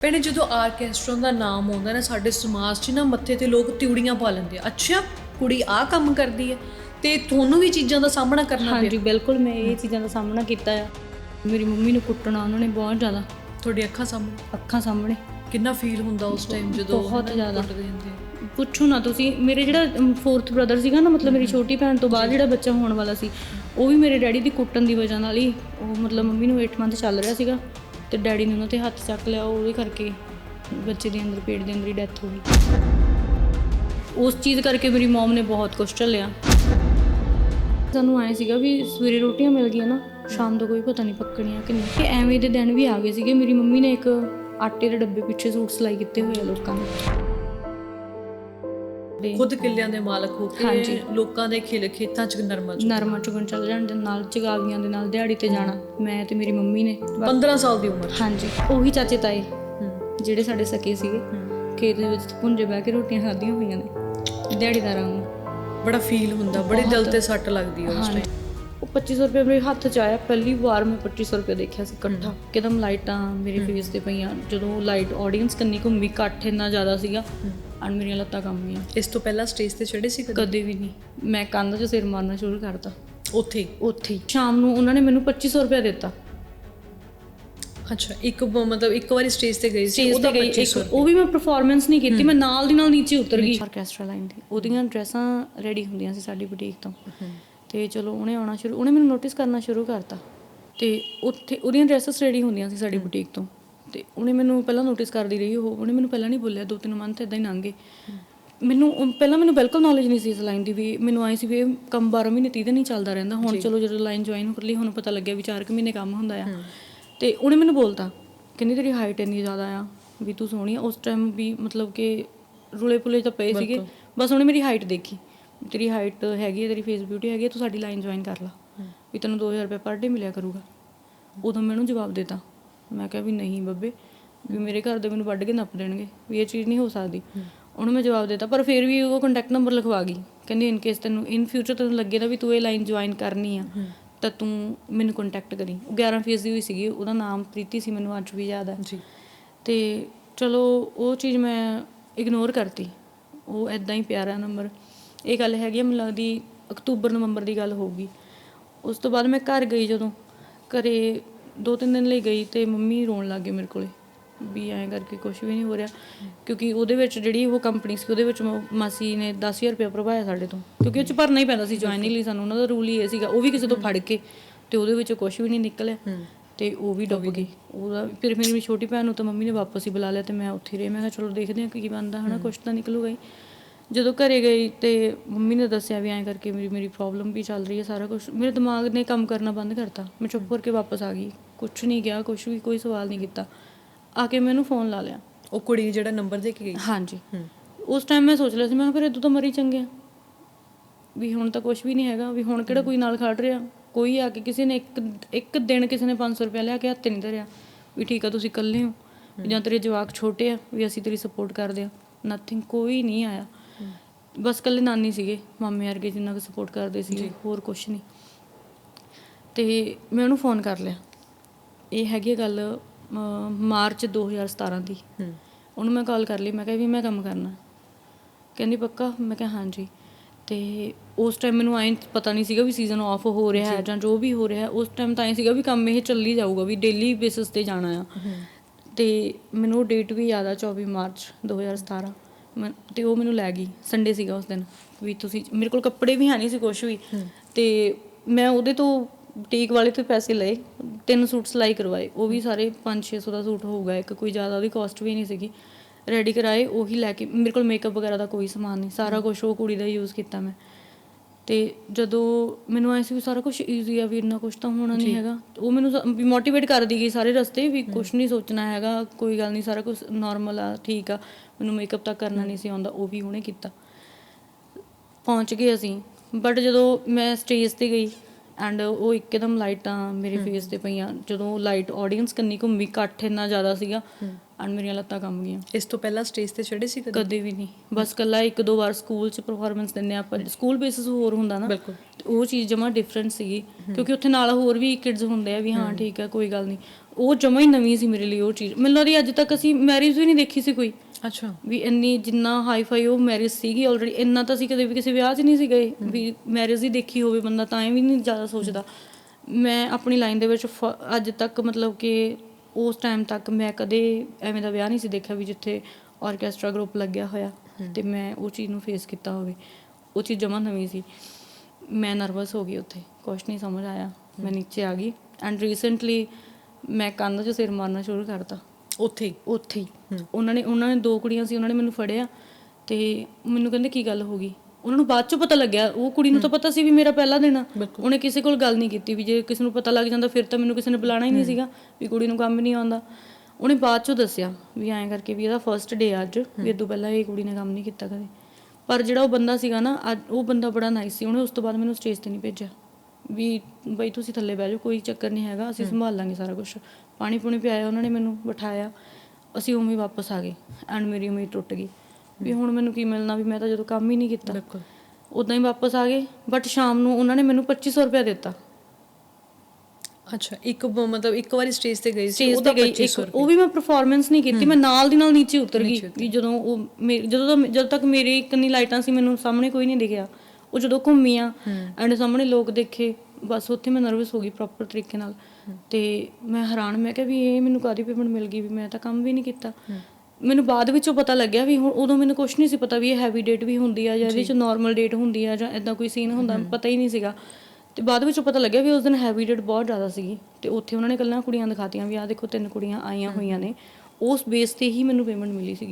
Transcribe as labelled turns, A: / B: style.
A: ਭੈਣੇ ਜਦੋਂ ਆਰਕੈਸਟਰਾ ਦਾ ਨਾਮ ਆਉਂਦਾ ਨਾ ਸਾਡੇ ਸਮਾਜ 'ਚ ਨਾ ਮੱਥੇ ਤੇ ਲੋਕ ਤਿਉੜੀਆਂ ਪਾ ਲੈਂਦੇ ਆ। ਅੱਛਾ ਕੁੜੀ ਆਹ ਕੰਮ ਕਰਦੀ ਹੈ ਤੇ ਤੁਹਾਨੂੰ ਵੀ ਚੀਜ਼ਾਂ ਦਾ ਸਾਹਮਣਾ ਕਰਨਾ
B: ਹਾਂਜੀ
A: ਪਿਆ।
B: ਬਿਲਕੁਲ ਮੈਂ ਇਹ ਚੀਜ਼ਾਂ ਦਾ ਸਾਹਮਣਾ ਕੀਤਾ ਆ। ਮੇਰੀ ਮੰਮੀ ਨੂੰ ਕੁੱਟਣਾ ਉਹਨਾਂ ਨੇ ਬਹੁਤ ਜ਼ਿਆਦਾ।
A: ਤੁਹਾਡੀ ਅੱਖਾਂ ਸਾਹਮਣੇ?
B: ਅੱਖਾਂ ਸਾਹਮਣੇ।
A: ਕਿੰਨਾ ਫੀਲ ਹੁੰਦਾ ਉਸ ਟਾਈਮ ਜਦੋਂ
B: ਬਹੁਤ ਜ਼ਿਆਦਾ।
A: ਕੁੱਟਦੇ ਹੁੰਦੇ ਆ।
B: ਪੁੱਛੋ ਨਾ ਤੁਸੀਂ ਮੇਰੇ ਜਿਹੜਾ 4th ਬ੍ਰਦਰ ਸੀਗਾ ਨਾ ਮਤਲਬ ਮੇਰੀ ਛੋਟੀ ਭੈਣ ਤੋਂ ਬਾਅਦ ਜਿਹੜਾ ਬੱਚਾ ਹੋਣ ਵਾਲਾ ਸੀ ਉਹ ਵੀ ਮੇਰੇ ਡੈਡੀ ਦੀ ਕੁੱਟਣ ਦੀ ਵਜ੍ਹਾ ਨਾਲ ਹੀ ਉਹ ਮਤਲਬ ਮੰਮੀ ਨੂੰ 8 ਮੰਥ ਚੱਲ ਰਿਹਾ ਸੀਗਾ। ਤੇ ਡੈਡੀ ਨੇ ਉਹਨਾਂ ਤੇ ਹੱਥ ਚੱਕ ਲਿਆ, ਉਹਦੇ ਕਰਕੇ ਬੱਚੇ ਦੇ ਅੰਦਰ, ਪੇਟ ਦੇ ਅੰਦਰ ਹੀ ਡੈਥ ਹੋ ਗਈ। ਉਸ ਚੀਜ਼ ਕਰਕੇ ਮੇਰੀ ਮਮ ਨੇ ਬਹੁਤ ਕੁਛ ਝੱਲਿਆ। ਸਾਨੂੰ ਆਏ ਸੀਗਾ ਵੀ ਸਵੇਰੇ ਰੋਟੀਆਂ ਮਿਲ ਗਈਆਂ ਨਾ, ਸ਼ਾਮ ਦਾ ਕੋਈ ਪਤਾ ਨਹੀਂ ਪੱਕਣੀਆਂ ਕਿ ਨਹੀਂ। ਐਵੇਂ ਦੇ ਦਿਨ ਵੀ ਆ ਗਏ ਸੀਗੇ। ਮੇਰੀ ਮੰਮੀ ਨੇ ਇੱਕ ਆਟੇ ਦੇ ਡੱਬੇ ਪਿੱਛੇ ਸੂਟ ਸਿਲਾਈ ਕੀਤੇ ਹੋਏ ਆ ਲੋਕਾਂ ਨੇ।
A: ਖੁਦ ਕਿੱਲਿਆਂ ਦੇ ਮਾਲਕ ਹੋ ਕੇ। ਲੋਕਾਂ ਦੇ ਖੇਲ ਖੇਤਾਂ 'ਚ ਨਰਮਾ ਚ
B: ਨਰਮਾ ਚੁਗਣ ਚੱਲ ਜਾਣ ਦੇ ਨਾਲ ਚਗਾਵੀਆਂ ਦੇ ਨਾਲ ਦਿਹਾੜੀ ਤੇ ਜਾਣਾ। ਮੈਂ ਤੇ ਮੇਰੀ ਮੰਮੀ ਨੇ ਬਸ-
A: 15 ਸਾਲ ਦੀ ਉਮਰ।
B: ਹਾਂਜੀ ਉਹੀ ਚਾਚੇ ਤਾਏ ਜਿਹੜੇ ਸਾਡੇ ਸਕੇ ਸੀਗੇ। ਖੇਤ ਦੇ ਵਿੱਚ ਪੁੰਜੇ ਬਹਿ ਕੇ ਰੋਟੀਆਂ ਖਾਧੀਆਂ ਹੋਈਆਂ ਨੇ। ਦਿਹਾੜੀਦਾਰਾਂ ਨੂੰ
A: ਬੜਾ ਫੀਲ ਹੁੰਦਾ ਬੜੇ ਦਿਲ ਤੇ ਸੱਟ ਲੱਗਦੀ ਉਸ। ਟਾਈਮ
B: ਉਹ 2500 ਰੁਪਏ ਮੇਰੇ ਹੱਥ 'ਚ ਆਇਆ। ਪਹਿਲੀ ਵਾਰ ਮੈਂ 2500 ਰੁਪਏ ਦੇਖਿਆ ਸੀ ਇਕੱਠਾ। ਕਿਦਮ ਲਾਈਟਾਂ ਮੇਰੇ ਫੇਸ ਤੇ ਪਈਆਂ। ਜਦੋਂ ਲਾਈਟ ਆਡੀਅנס ਕੰਨੀ ਘੁੰਮੀ ਇਕੱਠ ਇੰਨਾ ਜ਼ਿਆਦਾ ਸੀਗਾ। ਅਣ ਮੇਰੀਆਂ ਲੱਤਾਂ ਗਈਆਂ।
A: ਇਸ ਤੋਂ ਪਹਿਲਾਂ ਸਟੇਜ ਤੇ ਚੜੇ ਸੀ ਕਦੇ?
B: ਕਦੇ ਵੀ ਨਹੀਂ। ਮੈਂ ਕੰਧ 'ਚ ਸਿਰ ਮਾਰਨਾ ਸ਼ੁਰੂ ਕਰਤਾ।
A: ਉੱਥੇ?
B: ਉੱਥੇ ਹੀ। ਸ਼ਾਮ ਨੂੰ ਉਹਨਾਂ ਨੇ ਮੈਨੂੰ 2500 ਰੁਪਏ ਦਿੱਤਾ।
A: ਅੱਛਾ ਇੱਕ ਬ- ਮਤਲਬ ਇੱਕ ਵਾਰੀ ਸਟੇਜ ਤੇ ਗਈ ਸੀ
B: ਸਟੇਜ
A: ਉਹਦਾ
B: ਗਈ
A: 2500
B: ਇੱਕ ਉਹ ਵੀ ਮੈਂ ਪਰਫਾਰਮੈਂਸ ਨਹੀਂ ਕੀਤੀ ਮੈਂ ਨਾਲ ਦੀ ਨਾਲ ਨੀਚੇ ਉਤਰ ਗਈ। ਆਰਕੈਸਟਰਾ ਲਾਈਨ ਦੀ। ਉਹਦੀਆਂ ਡਰੈਸਾਂ ਰੈਡੀ ਹੁੰਦੀਆਂ ਸੀ ਸਾਡੀ ਬੁਟੀਕ ਤੋਂ। ਤੇ ਚਲੋ ਉਹਨੇ ਆਉਣਾ ਸ਼ੁਰੂ ਉਹਨੇ ਮੈਨੂੰ ਨੋਟਿਸ ਕਰਨਾ ਸ਼ੁਰੂ ਕਰਤਾ। ਤੇ ਉੱਥੇ ਉਹਦੀਆਂ ਡਰੈਸਸ ਰੈਡੀ ਹੁੰਦੀਆਂ ਸੀ ਸਾਡੀ ਬੁਟੀਕ ਤੋਂ। ਤੇ ਉਹਨੇ ਮੈਨੂੰ ਪਹਿਲਾਂ ਨੋਟਿਸ ਕਰਦੀ ਰਹੀ ਉਹ ਉਹਨੇ ਮੈਨੂੰ ਪਹਿਲਾਂ ਨਹੀਂ ਬੋਲਿਆ ਦੋ ਤਿੰਨ ਮੰਥ ਇਦਾਂ ਹੀ ਲੰਘ ਗਏ। ਮੈਨੂੰ ਪਹਿਲਾਂ ਮੈਨੂੰ ਬਿਲਕੁਲ ਨੌਲੇਜ ਨਹੀਂ ਸੀ ਇਸ ਲਾਈਨ ਦੀ ਵੀ ਮੈਨੂੰ ਆਈ ਸੀ ਵੀ ਇਹ ਕੰਮ 12 ਮਹੀਨੇ 30 ਦਿਨ ਹੀ ਚੱਲਦਾ ਰਹਿੰਦਾ। ਹੁਣ ਚਲੋ ਜਦੋਂ ਲਾਈਨ ਜੁਆਇਨ ਕਰ ਲਈ ਹੁਣ ਪਤਾ ਲੱਗਿਆ ਵੀ 4 ਮਹੀਨੇ ਕੰਮ ਹੁੰਦਾ ਆ। ਤੇ ਉਹਨੇ ਮੈਨੂੰ ਬੋਲਤਾ ਕਹਿੰਦੀ ਤੇਰੀ ਹਾਈਟ ਇੰਨੀ ਜ਼ਿਆਦਾ ਆ ਵੀ ਤੂੰ ਸੋਹਣੀ ਆ। ਉਸ ਟਾਈਮ ਵੀ ਮਤਲਬ ਕਿ ਰੁਲੇ ਪੁਲੇ ਤਾਂ ਪਏ ਸੀਗੇ। ਬਸ ਉਹਨੇ ਮੇਰੀ ਹਾਈਟ ਦੇਖੀ। ਤੇਰੀ ਹਾਈਟ ਹੈਗੀ ਹੈ ਤੇਰੀ ਫੇਸ ਬਿਊਟੀ ਹੈਗੀ ਹੈ ਤੂੰ ਸਾਡੀ ਲਾਈਨ ਜੁਆਇਨ ਕਰ ਲਾ। ਵੀ ਤੈਨੂੰ 2000 ਰੁਪਏ ਪਰ ਡੇ ਮਿਲਿਆ ਕਰੂਗਾ। ਉਦੋਂ ਮੈਂ ਉਹਨੂੰ ਜਵਾਬ ਦਿੱਤਾ। ਮੈਂ ਕਿਹਾ ਵੀ ਨਹੀਂ ਬੱਬੇ ਵੀ ਮੇਰੇ ਘਰ ਦੇ ਮੈਨੂੰ ਵੱਢ ਕੇ ਨੱਪ ਦੇਣਗੇ ਵੀ ਇਹ ਚੀਜ਼ ਨਹੀਂ ਹੋ ਸਕਦੀ। ਉਹਨੂੰ ਮੈਂ ਜਵਾਬ ਦਿੱਤਾ ਪਰ ਫਿਰ ਵੀ ਉਹ ਕੰਟੈਕਟ ਨੰਬਰ ਲਿਖਵਾ ਗਈ। ਕਹਿੰਦੀ ਇਨ ਕੇਸ ਤੈਨੂੰ ਇਨ ਫਿਊਚਰ ਤੈਨੂੰ ਲੱਗੇ ਤਾਂ ਵੀ ਤੂੰ ਇਹ ਲਾਈਨ ਜੁਆਇਨ ਕਰਨੀ ਆ ਤਾਂ ਤੂੰ ਮੈਨੂੰ ਕੰਟੈਕਟ ਕਰੀ। ਉਹ 11 ਫੀਸ ਦੀ ਹੋਈ ਸੀਗੀ ਉਹਦਾ ਨਾਮ ਪ੍ਰੀਤੀ ਸੀ ਮੈਨੂੰ ਅੱਜ ਵੀ ਯਾਦ ਹੈ
A: ਜੀ।
B: ਤੇ ਚਲੋ ਉਹ ਚੀਜ਼ ਮੈਂ ਇਗਨੋਰ ਕਰਤੀ। ਉਹ ਐਦਾਂ ਹੀ ਪਿਆਰਾ ਨੰਬਰ ਇਹ ਗੱਲ ਹੈਗੀ ਆ, ਮੈਨੂੰ ਲੱਗਦੀ ਅਕਤੂਬਰ ਨਵੰਬਰ ਦੀ ਗੱਲ ਹੋਊਗੀ। ਉਸ ਤੋਂ ਬਾਅਦ ਮੈਂ ਘਰ ਗਈ ਜਦੋਂ। ਘਰੇ ਦੋ ਤਿੰਨ ਦਿਨ ਲਈ ਗਈ ਤੇ ਮੰਮੀ ਰੋਣ ਲੱਗ ਗਏ ਮੇਰੇ ਕੋਲੇ ਵੀ ਐਂ ਕਰਕੇ ਕੁਝ ਵੀ ਨਹੀਂ ਹੋ ਰਿਹਾ। ਕਿਉਂਕਿ ਉਹਦੇ ਵਿੱਚ ਜਿਹੜੀ ਉਹ ਕੰਪਨੀ ਸੀ ਉਹਦੇ ਵਿੱਚ ਮ- ਮਾਸੀ ਨੇ 10000 ਰੁਪਏ ਭਰਵਾਇਆ ਸਾਡੇ ਤੋਂ। ਕਿਉਂਕਿ ਉਹ ਚ ਭਰਨਾ ਹੀ ਪੈਂਦਾ ਸੀ ਜੁਆਇਨਿੰਗ ਲਈ ਸਾਨੂੰ। ਉਹਨਾਂ ਦਾ ਰੂਲ ਹੀ ਇਹ ਸੀਗਾ ਉਹ ਵੀ ਕਿਸੇ ਤੋਂ ਫੜ ਕੇ ਤੇ ਉਹਦੇ ਵਿੱਚ ਕੁਝ ਵੀ ਨਹੀਂ ਨਿਕਲਿਆ। ਤੇ ਉਹ ਵੀ ਡੁੱਬ ਗਈ। ਉਹਦਾ ਫਿਰ ਮੇਰੀ ਛੋਟੀ ਭੈਣ ਨੂੰ ਤਾਂ ਮੰਮੀ ਨੇ ਵਾਪਸ ਹੀ ਬੁਲਾ ਲਿਆ ਤੇ ਮੈਂ ਉੱਥੇ ਹੀ ਰਹੀ। ਮੈਂ ਕਿਹਾ ਚਲੋ ਦੇਖਦੇ ਹਾਂ ਕੀ ਬਣਦਾ ਹਨਾ ਕੁਝ ਤਾਂ ਨਿਕਲੂਗਾ ਹੀ। ਜਦੋਂ ਘਰੇ ਗਈ ਤੇ ਮੰਮੀ ਨੇ ਦੱਸਿਆ ਵੀ ਐਂ ਕਰਕੇ ਮੇਰੀ ਮੇਰੀ ਪ੍ਰੋਬਲਮ ਵੀ ਚੱਲ ਰਹੀ ਹੈ ਸਾਰਾ ਕੁਝ ਮੇਰੇ ਦਿਮਾਗ ਨੇ ਕੰਮ ਕਰਨਾ ਬੰਦ ਕਰਤਾ। ਮੈਂ ਚੁੱਪ ਕਰਕੇ ਵਾਪਸ ਆ ਗਈ। ਕੁਝ ਨਹੀਂ ਗਿਆ ਕੁਝ ਵੀ ਕੋਈ ਸਵਾਲ ਨਹੀਂ ਕੀਤਾ। ਆ ਕੇ ਮੈਨੂੰ ਫੋਨ ਲਾ ਲਿਆ।
A: ਉਹ ਕੁੜੀ ਜਿਹੜਾ ਨੰਬਰ ਦੇ ਕੇ ਗਈ?
B: ਹਾਂਜੀ। ਉਸ ਟਾਈਮ ਮੈਂ ਸੋਚ ਲਿਆ ਸੀ ਮੈਂ ਫਿਰ ਇਦੋਂ ਤਾਂ ਮਰੀ ਚੰਗੇ ਆ। ਵੀ ਹੁਣ ਤਾਂ ਕੁਝ ਵੀ ਨਹੀਂ ਹੈਗਾ। ਵੀ ਹੁਣ ਕਿਹੜਾ ਕੋਈ ਨਾਲ ਖੜ ਰਿਹਾ? ਕੋਈ ਆ ਕੇ ਕਿਸੇ ਨੇ ਇੱਕ ਇੱਕ ਦਿਨ ਕਿਸੇ ਨੇ 500 ਰੁਪਏ ਲਿਆ ਕੇ ਹੱਥ ਨਹੀਂ ਧਰਿਆ। ਵੀ ਠੀਕ ਆ ਤੁਸੀਂ ਇਕੱਲੇ ਹੋ। ਜਾਂ ਤੇਰੇ ਜਵਾਕ ਛੋਟੇ ਆ ਵੀ ਅਸੀਂ ਤੇਰੀ ਸਪੋਰਟ ਕਰਦੇ ਆ ਨਥਿੰਗ ਕੋਈ ਨਹੀਂ ਆਇਆ। ਬਸ ਇਕੱਲੇ ਨਾਨੀ ਸੀਗੇ ਮਾਮੇ ਵਰਗੇ ਜਿੰਨਾ ਕੁ ਸਪੋਰਟ ਕਰਦੇ ਸੀ ਹੋਰ ਕੁਝ ਨਹੀਂ ਤੇ ਮੈਂ ਉਹਨੂੰ ਫੋਨ ਕਰ ਲਿਆ। ਇਹ ਹੈਗੀ ਗੱਲ ਮਾਰਚ 2017 ਦੀ। ਉਹਨੂੰ ਮੈਂ ਕਾਲ ਕਰ ਲਈ ਮੈਂ ਕਿਹਾ ਵੀ ਮੈਂ ਕੰਮ ਕਰਨਾ। ਕਹਿੰਦੀ ਪੱਕਾ? ਮੈਂ ਕਿਹਾ ਹਾਂਜੀ। ਤੇ ਉਸ ਟਾਈਮ ਮੈਨੂੰ ਐਂ ਪਤਾ ਨਹੀਂ ਸੀਗਾ ਵੀ ਸੀਜ਼ਨ ਆਫ ਹੋ ਰਿਹਾ ਹੈ ਜਾਂ। ਜੋ ਵੀ ਹੋ ਰਿਹਾ ਹੈ ਉਸ ਟਾਈਮ ਤਾਂ ਐਂ ਸੀਗਾ ਵੀ ਕੰਮ ਇਹ ਚੱਲੀ ਜਾਊਗਾ ਵੀ ਡੇਲੀ ਬੇਸਿਸ ਤੇ ਜਾਣਾ ਆ। ਤੇ ਮੈਨੂੰ ਡੇਟ ਵੀ ਯਾਦ ਆ 24 ਮਾਰਚ 2017 ਮੈਂ- ਤੇ ਉਹ ਮੈਨੂੰ ਲੈ ਗਈ ਸੰਡੇ ਸੀਗਾ ਉਸ ਦਿਨ ਵੀ ਤੁਸੀਂ ਮੇਰੇ ਕੋਲ ਕੱਪੜੇ ਵੀ ਹੈ ਨਹੀਂ ਸੀ ਕੁਝ ਵੀ। ਤੇ ਮੈਂ ਉਹਦੇ ਤੋਂ ਬੁਟੀਕ ਵਾਲੇ ਤੋਂ ਪੈਸੇ ਲਏ ਤਿੰਨ ਸੂਟ ਸਿਲਾਈ ਕਰਵਾਏ ਉਹ ਵੀ ਸਾਰੇ 5-600 ਦਾ ਸੂਟ ਹੋਊਗਾ ਇੱਕ ਕੋਈ ਜ਼ਿਆਦਾ ਉਹਦੀ ਕਾਸਟ ਵੀ ਨਹੀਂ ਸੀਗੀ। ਰੈਡੀ ਕਰਾਏ ਉਹੀ ਲੈ ਕੇ ਮੇਰੇ ਕੋਲ ਮੇਕਅਪ ਵਗੈਰਾ ਦਾ ਕੋਈ ਸਮਾਨ ਨਹੀਂ ਸਾਰਾ ਕੁਝ ਉਹ ਕੁੜੀ ਦਾ ਯੂਜ਼ ਕੀਤਾ ਮੈਂ। ਤੇ ਜਦੋਂ ਮੈਨੂੰ ਐ ਸੀ ਵੀ ਸਾਰਾ ਕੁਝ ਈਜ਼ੀ ਆ ਵੀ ਇੰਨਾ ਕੁਝ ਤਾਂ ਹੋਣਾ ਨਹੀਂ ਹੈਗਾ। ਉਹ ਮੈਨੂੰ ਸ- ਵੀ ਮੋਟੀਵੇਟ ਕਰਦੀ ਗਈ ਸਾਰੇ ਰਸਤੇ ਵੀ ਕੁਝ ਨਹੀਂ ਸੋਚਣਾ ਹੈਗਾ ਕੋਈ ਗੱਲ ਨਹੀਂ ਸਾਰਾ ਕੁਝ ਨਾਰਮਲ ਆ ਠੀਕ ਆ। ਮੈਨੂੰ ਮੇਕਅਪ ਤਾਂ ਕਰਨਾ ਨਹੀਂ ਸੀ ਆਉਂਦਾ ਉਹ ਵੀ ਉਹਨੇ ਕੀਤਾ। ਪਹੁੰਚ ਗਏ ਅਸੀਂ। ਬਟ ਜਦੋਂ ਮੈਂ ਸਟੇਜ ਤੇ ਗਈ ਐਂਡ ਉਹ ਇੱਕਦਮ ਲਾਈਟਾਂ ਮੇਰੇ ਫੇਸ ਤੇ ਪਈਆਂ। ਜਦੋਂ ਲਾਈਟ ਆਡੀਅנס ਕੰਨੀ ਘੁੰਮੀ ਇਕੱਠ ਇੰਨਾ ਜ਼ਿਆਦਾ ਸੀਗਾ। ਐਂਡ ਮੇਰੀਆਂ ਲੱਤਾਂ ਕੰਬ ਗਈਆਂ।
A: ਇਸ ਤੋਂ ਪਹਿਲਾਂ ਸਟੇਜ ਤੇ ਚੜੇ ਸੀ ਕਦੇ?
B: ਕਦੇ ਵੀ ਨਹੀਂ। ਬਸ ਕੱਲਾ ਇੱਕ ਦੋ ਵਾਰ ਸਕੂਲ 'ਚ ਪਰਫਾਰਮੈਂਸ ਦਿੰਨੇ ਆਪਾਂ। ਸਕੂਲ ਬੇਸਿਸ ਹੋਰ ਹੁੰਦਾ ਨਾ।
A: ਬਿਲਕੁਲ।
B: ਉਹ ਚੀਜ਼ ਜਮਾ ਡਿਫਰੈਂਟ ਸੀਗੀ। ਕਿਉਂਕਿ ਉੱਥੇ ਨਾਲ ਹੋਰ ਵੀ ਕਿਡਸ ਹੁੰਦੇ ਆ ਵੀ ਹਾਂ ਠੀਕ ਹੈ ਕੋਈ ਗੱਲ ਨਹੀਂ। ਉਹ ਜਮਾ ਹੀ ਨਵੀਂ ਸੀ ਮੇਰੇ ਲਈ ਉਹ ਚੀਜ਼। ਮੈਨੂੰ ਲੱਗਦੀ ਅੱਜ ਤੱਕ ਅਸੀਂ ਮੈਰਿਜ ਵੀ ਨਹੀਂ ਦੇਖੀ ਸੀ ਕੋਈ।
A: ਅੱਛਾ।
B: ਵੀ ਇੰਨੀ ਜਿੰਨਾ ਹਾਈ ਫਾਈ ਉਹ ਮੈਰਿਜ ਸੀਗੀ ਆਲਰੇਡੀ ਇੰਨਾ ਤਾਂ ਅਸੀਂ ਕਦੇ ਵੀ ਕਿਸੇ ਵਿਆਹ 'ਚ ਨਹੀਂ ਸੀ ਗਏ। ਵੀ ਮੈਰਿਜ ਹੀ ਦੇਖੀ ਹੋਵੇ ਬੰਦਾ ਤਾਂ ਐ ਵੀ ਨਹੀਂ ਜ਼ਿਆਦਾ ਸੋਚਦਾ। ਮੈਂ ਆਪਣੀ ਲਾਈਨ ਦੇ ਵਿੱਚ ਅੱਜ ਤੱਕ ਮਤਲਬ ਕਿ ਉਸ ਟਾਈਮ ਤੱਕ ਮੈਂ ਕਦੇ ਐਵੇਂ ਦਾ ਵਿਆਹ ਨਹੀਂ ਸੀ ਦੇਖਿਆ ਵੀ ਜਿੱਥੇ ਆਰਕੈਸਟਰਾ ਗਰੁੱਪ ਲੱਗਿਆ ਹੋਇਆ ਤੇ ਮੈਂ ਉਹ ਚੀਜ਼ ਨੂੰ ਫੇਸ ਕੀਤਾ ਹੋਵੇ। ਉਹ ਚੀਜ਼ ਜਮਾ ਨਵੀਂ ਸੀ। ਮੈਂ ਨਰਵਸ ਹੋ ਗਈ ਉੱਥੇ। ਕੁਛ ਨਹੀਂ ਸਮਝ ਆਇਆ। ਮੈਂ ਨੀਚੇ ਆ ਗਈ। ਐਂਡ ਰੀਸੈਂਟਲੀ ਮੈਂ ਕੰਧ 'ਚ ਸਿਰ ਮਾਰਨਾ ਸ਼ੁਰੂ ਕਰਤਾ।
A: ਉੱਥੇ
B: ਉੱਥੇ ਉਹਨਾਂ ਨੇ ਉਹਨਾਂ ਨੇ ਦੋ ਕੁੜੀਆਂ ਸੀ ਉਹਨਾਂ ਨੇ ਮੈਨੂੰ ਫੜਿਆ ਤੇ ਮੈਨੂੰ ਕਹਿੰਦੇ ਕੀ ਗੱਲ ਹੋ ਗਈ? ਉਹਨਾਂ ਨੂੰ ਬਾਅਦ ਚੋਂ ਪਤਾ ਲੱਗਿਆ ਉਹ ਕੁੜੀ ਨੂੰ ਤਾਂ ਪਤਾ ਸੀ ਵੀ ਮੇਰਾ ਪਹਿਲਾ ਦਿਨ ਆ। ਉਹਨੇ ਕਿਸੇ ਕੋਲ ਗੱਲ ਨਹੀਂ ਕੀਤੀ ਵੀ ਜੇ ਕਿਸੇ ਨੂੰ ਪਤਾ ਲੱਗ ਜਾਂਦਾ ਫਿਰ ਤਾਂ ਮੈਨੂੰ ਕਿਸੇ ਨੇ ਬੁਲਾਣਾ ਹੀ ਨਹੀਂ ਸੀਗਾ ਵੀ ਕੁੜੀ ਨੂੰ ਕੰਮ ਨਹੀਂ ਆਉਂਦਾ। ਉਹਨੇ ਬਾਅਦ ਚੋਂ ਦੱਸਿਆ ਵੀ ਐਂ ਕਰਕੇ ਵੀ ਇਹਦਾ ਫਰਸਟ ਡੇ ਅੱਜ ਵੀ ਇਦੋਂ ਪਹਿਲਾਂ ਇਹ ਕੁੜੀ ਨੇ ਕੰਮ ਨਹੀਂ ਕੀਤਾ ਕਦੇ। ਪਰ ਜਿਹੜਾ ਉਹ ਬੰਦਾ ਸੀਗਾ ਨਾ ਅੱਜ ਉਹ ਬੰਦਾ ਬੜਾ ਨਾਈਸ ਸੀ ਉਹਨੇ ਉਸ ਤੋਂ ਬਾਅਦ ਮੈਨੂੰ ਸਟੇਜ ਤੇ ਨਹੀਂ ਭੇਜਿਆ। ਵੀ ਬਈ ਤੁਸੀਂ ਥੱਲੇ ਬਹਿ ਜਾਓ ਕੋਈ ਚੱਕਰ ਨਹੀਂ ਹੈਗਾ ਅਸੀਂ ਸੰਭਾਲ ਲਾਂਗੇ ਸਾਰਾ ਕੁਝ ਪਾਣੀ ਪੂਣੀ ਪਿਆਇਆ ਉਹਨਾਂ ਨੇ ਮੈਨੂੰ ਬਿਠਾਇਆ। ਅਸੀਂ ਉਵੇਂ ਵਾਪਸ ਆ ਗਏ। ਐਂਡ ਮੇਰੀ ਉਮੀਦ ਟੁੱਟ ਗਈ। ਵੀ ਹੁਣ ਮੈਨੂੰ ਕੀ ਮਿਲਣਾ ਵੀ ਮੈਂ ਤਾਂ ਜਦੋਂ ਕੰਮ ਹੀ ਨਹੀਂ ਕੀਤਾ।
A: ਬਿਲਕੁਲ।
B: ਉਦਾਂ ਹੀ ਵਾਪਸ ਆ ਗਏ ਬਟ ਸ਼ਾਮ ਨੂੰ ਉਹਨਾਂ ਨੇ ਮੈਨੂੰ 2500 ਰੁਪਏ ਦਿੱਤਾ।
A: ਅੱਛਾ ਇੱਕ ਮਤਲਬ ਇੱਕ ਵਾਰੀ ਸਟੇਜ ਤੇ ਗਈ ਸੀ ਉਹਦਾ
B: ਤੇ ਗਈ
A: 2500
B: ਇੱਕ ਉਹ ਵੀ ਮੈਂ ਪਰਫਾਰਮੈਂਸ ਨਹੀਂ ਕੀਤੀ ਮੈਂ ਨਾਲ ਦੀ ਨਾਲ ਨੀਚੇ ਉਤਰ ਗਈ ਵੀ ਜਦੋਂ ਉਹ ਜਦੋਂ ਜਦੋਂ ਤੱਕ ਮੇਰੀ ਕੰਨੀ ਲਾਈਟਾਂ ਸੀ ਮੈਨੂੰ ਸਾਹਮਣੇ ਕੋਈ ਨਹੀਂ ਦਿਖਿਆ। ਉਹ ਜਦੋਂ ਘੁੰਮੀ ਆ ਐਂਡ ਸਾਹਮਣੇ ਲੋਕ ਦੇਖੇ ਬਸ ਉੱਥੇ ਮੈਂ ਨਰਵਸ ਹੋ ਗਈ ਪ੍ਰੋਪਰ ਤਰੀਕੇ ਨਾਲ। ਤੇ ਮੈਂ ਹੈਰਾਨ ਮੈਂ ਕਿਹਾ ਵੀ ਇਹ ਮੈਨੂੰ ਕਾਦੀ ਪੇਮੈਂਟ ਮਿਲ ਗਈ ਵੀ ਮੈਂ ਤਾਂ ਕੰਮ ਵੀ ਨਹੀਂ ਕੀਤਾ। ਮੈਨੂੰ ਬਾਅਦ ਵਿੱਚੋਂ ਪਤਾ ਲੱਗਿਆ ਵੀ ਹੁਣ ਉਦੋਂ ਮੈਨੂੰ ਕੁਝ ਨਹੀਂ ਸੀ ਪਤਾ ਵੀ ਇਹ ਹੈਵੀ ਡੇਟ ਵੀ ਹੁੰਦੀ ਆ ਜਾਂ ਇਹਦੇ ਚ ਨਾਰਮਲ ਡੇਟ ਹੁੰਦੀ ਆ ਜਾਂ ਇਦਾਂ ਕੋਈ ਸੀਨ ਹੁੰਦਾ ਪਤਾ ਹੀ ਨਹੀਂ ਸੀਗਾ। ਤੇ ਬਾਅਦ ਵਿੱਚੋਂ ਪਤਾ ਲੱਗਿਆ ਵੀ ਉਸ ਦਿਨ ਹੈਵੀ ਡੇਟ ਬਹੁਤ ਜ਼ਿਆਦਾ ਸੀਗੀ। ਤੇ ਉੱਥੇ ਉਹਨਾਂ ਨੇ ਕੱਲਾਂ ਕੁੜੀਆਂ ਦਿਖਾਤੀਆਂ ਵੀ ਆਹ ਦੇਖੋ ਤਿੰਨ ਕੁੜੀਆਂ ਆਈਆਂ ਹੋਈਆਂ ਨੇ। ਉਸ ਬੇਸ ਤੇ ਹੀ ਮੈਨੂੰ ਪੇਮੈਂਟ ਮਿਲੀ ਸੀਗੀ।